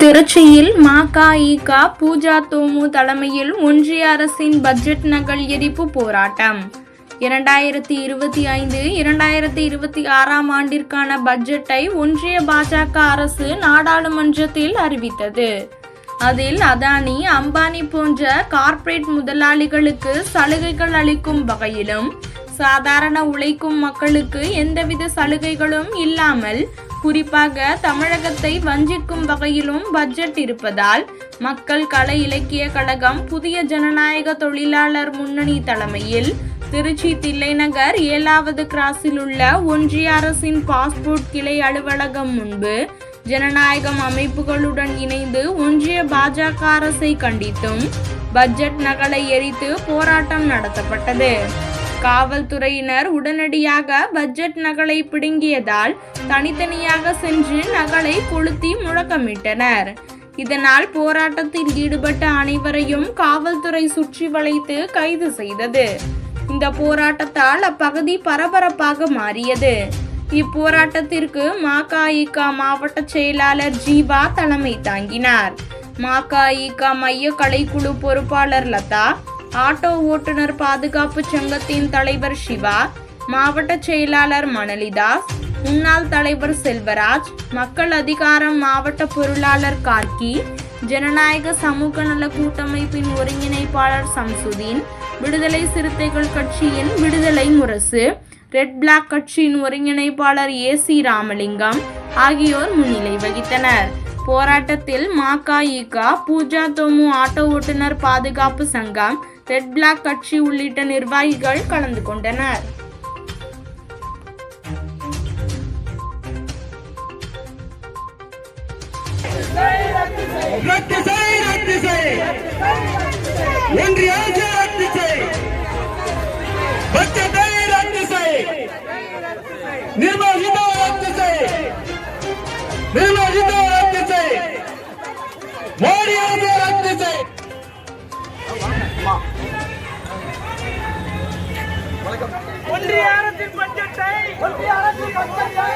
திருச்சியில் மகஇக பூஜா தோமு தலைமையில் ஒன்றிய அரசின் பட்ஜெட் நகல் எரிப்பு போராட்டம். இரண்டாயிரத்தி இருபத்தி ஐந்து இரண்டாயிரத்தி இருபத்தி ஆறாம் ஆண்டிற்கான பட்ஜெட்டை ஒன்றிய பாஜக அரசு நாடாளுமன்றத்தில் அறிவித்தது. அதில் அதானி அம்பானி போன்ற கார்ப்பரேட் முதலாளிகளுக்கு சலுகைகள் அளிக்கும் வகையிலும் சாதாரண உழைக்கும் மக்களுக்கு எந்தவித சலுகைகளும் இல்லாமல் குறிப்பாக தமிழகத்தை வஞ்சிக்கும் வகையிலும் பட்ஜெட் இருப்பதால் மக்கள் கலை இலக்கிய கழகம் புதிய ஜனநாயக தொழிலாளர் முன்னணி தலைமையில் திருச்சி தில்லைநகர் ஏழாவது கிராஸில் உள்ள ஒன்றிய அரசின் பாஸ்போர்ட் கிளை அலுவலகம் முன்பு ஜனநாயகம் அமைப்புகளுடன் இணைந்து ஒன்றிய பாஜக அரசை கண்டித்தும் பட்ஜெட் நகலை எரித்து போராட்டம் நடத்தப்பட்டது. காவல்துறையினர் உடனடியாக பட்ஜெட் நகலை பிடுங்கியதால் தனித்தனியாக சென்று நகலை கொளுத்தி முழக்கமிட்டனர். இதனால் போராட்டத்தில் ஈடுபட்ட அனைவரையும் காவல்துறை சுற்றி வளைத்து கைது செய்தது. இந்த போராட்டத்தால் அப்பகுதி பரபரப்பாக மாறியது. இப்போராட்டத்திற்கு மாகாயிகா மாவட்ட செயலாளர் ஜீவா தலைமை தாங்கினார். மாகாயிகா மைய கலைக்குழு பொறுப்பாளர் லதா ஆட்டோ ஓட்டுநர் பாதுகாப்பு சங்கத்தின் தலைவர் சிவா மாவட்ட செயலாளர் மணலிதாஸ் முன்னாள் தலைவர் செல்வராஜ் மக்கள் அதிகாரம் மாவட்ட பொருளாளர் கார்கி ஜனநாயக சமூக நல கூட்டமைப்பின் ஒருங்கிணைப்பாளர் சம்சுதீன் விடுதலை சிறுத்தைகள் கட்சியின் விடுதலை முரசு ரெட் பிளாக் கட்சியின் ஒருங்கிணைப்பாளர் ஏ சி ராமலிங்கம் ஆகியோர் முன்னிலை வகித்தனர். போராட்டத்தில் மகஇக பூஜா தோமு ஆட்டோ ஓட்டுநர் பாதுகாப்பு சங்கம் ரெட் பிளாக் கட்சி உள்ளிட்ட நிர்வாகிகள் கலந்து கொண்டனர். ரத்து செய் ஒன்றிய நிர்வாகிதா நிர்வாகிதா மோடி அரசு ஒன்றிய அரசின் பட்ஜெட்டை ஒன்றிய அரசின் பட்ஜெட்டை